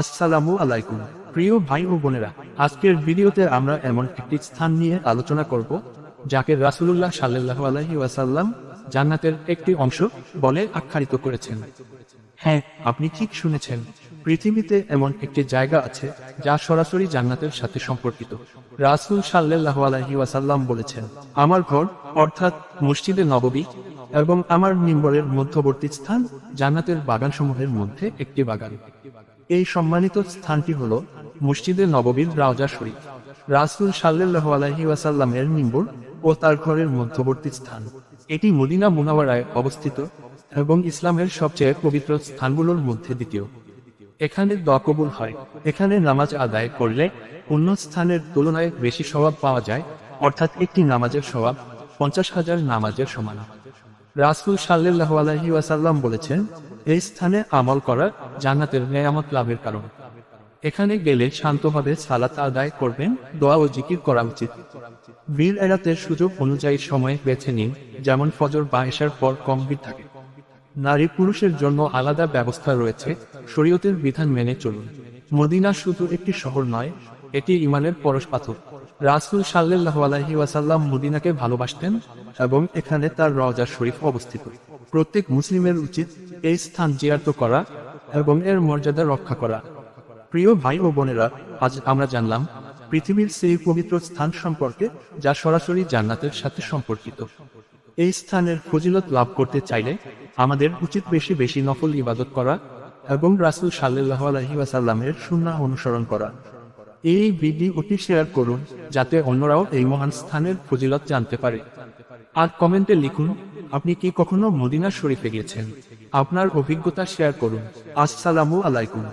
আসসালামু আলাইকুম। প্রিয় ভাই ও বোনেরা, আজকের ভিডিওতে আমরা এমন একটি স্থান নিয়ে আলোচনা করব, যাকে রাসূলুল্লাহ সাল্লাল্লাহু আলাইহি ওয়াসাল্লাম জান্নাতের একটি অংশ বলে আখ্যায়িত করেছেন। হ্যাঁ আপনি ঠিক শুনেছেন, পৃথিবীতে এমন একটি জায়গা আছে যা সরাসরি জান্নাতের সাথে সম্পর্কিত। রাসূল সাল্লাল্লাহু আলাইহি ওয়াসাল্লাম বলেছেন, আমার ঘর, অর্থাৎ মসজিদে নববী এবং আমার মিম্বরের মধ্যবর্তী স্থান জান্নাতের বাগানসমূহের মধ্যে একটি বাগান। এই সম্মানিত স্থানটি হল মসজিদে নববীর রাওজা শরীফ, রাসূল সাল্লাল্লাহু আলাইহি ওয়াসাল্লামের ও তার ঘরের মধ্যবর্তী স্থান। এটি মদিনা মুনাওয়ারায় অবস্থিত এবং ইসলামের সবচেয়ে পবিত্র স্থানগুলোর মধ্যে দ্বিতীয়। এখানে দোয়া কবুল হয়। এখানে নামাজ আদায় করলে অন্য স্থানের তুলনায় বেশি স্বভাব পাওয়া যায়, অর্থাৎ একটি নামাজের স্বভাব পঞ্চাশ হাজার নামাজের সমান। রাসূল সাল্লাল্লাহু আলাইহি ওয়াসাল্লাম বলেছেন এই স্থানে আমল করা জান্নাতের নেয়ামত লাভের কারণ। এখানে গেলে শান্তভাবে সালাত আদায় করবেন, দোয়া ও জিকির করা উচিত। ভিড় এড়াতে সুযোগ অনুযায়ী সময় বেছে নিন, যেমন ফজর বা এশার পর কম ভিড় থাকে। নারী পুরুষের জন্য আলাদা ব্যবস্থা রয়েছে, শরীয়তের বিধান মেনে চলুন। মদিনা শুধু একটি শহর নয় এটি ইমানের পরশ পাথর। রাসুল সাল্লাহ আলহি ওয়াসাল্লাম মদিনাকে ভালোবাসতেন এবং এখানে তার রওজা শরীফ অবস্থিত। প্রত্যেক মুসলিমের উচিত এই স্থান জিয়ারত করা এবং এর মর্যাদা রক্ষা করা। প্রিয় ভাই ও বোনেরা, আজ আমরা জানলাম পৃথিবীর সেই পবিত্র স্থান সম্পর্কে যা সরাসরি জান্নাতের সাথে সম্পর্কিত। এই স্থানের ফজিলত লাভ করতে চাইলে আমাদের উচিত বেশি বেশি নফল ইবাদত করা এবং রাসুল সাল্লাহ আলহি ওয়াসাল্লামের সুন্নাহ অনুসরণ করা। এই ভিডিওটি শেয়ার করুন, যাতে অন্যরাও এই মহান স্থানের ফজিলত জানতে পারে। আর কমেন্টে লিখুন, আপনি কি কখনো মদিনা শরীফে গিয়েছেন? আপনার অভিজ্ঞতা শেয়ার করুন। আসসালামু আলাইকুম।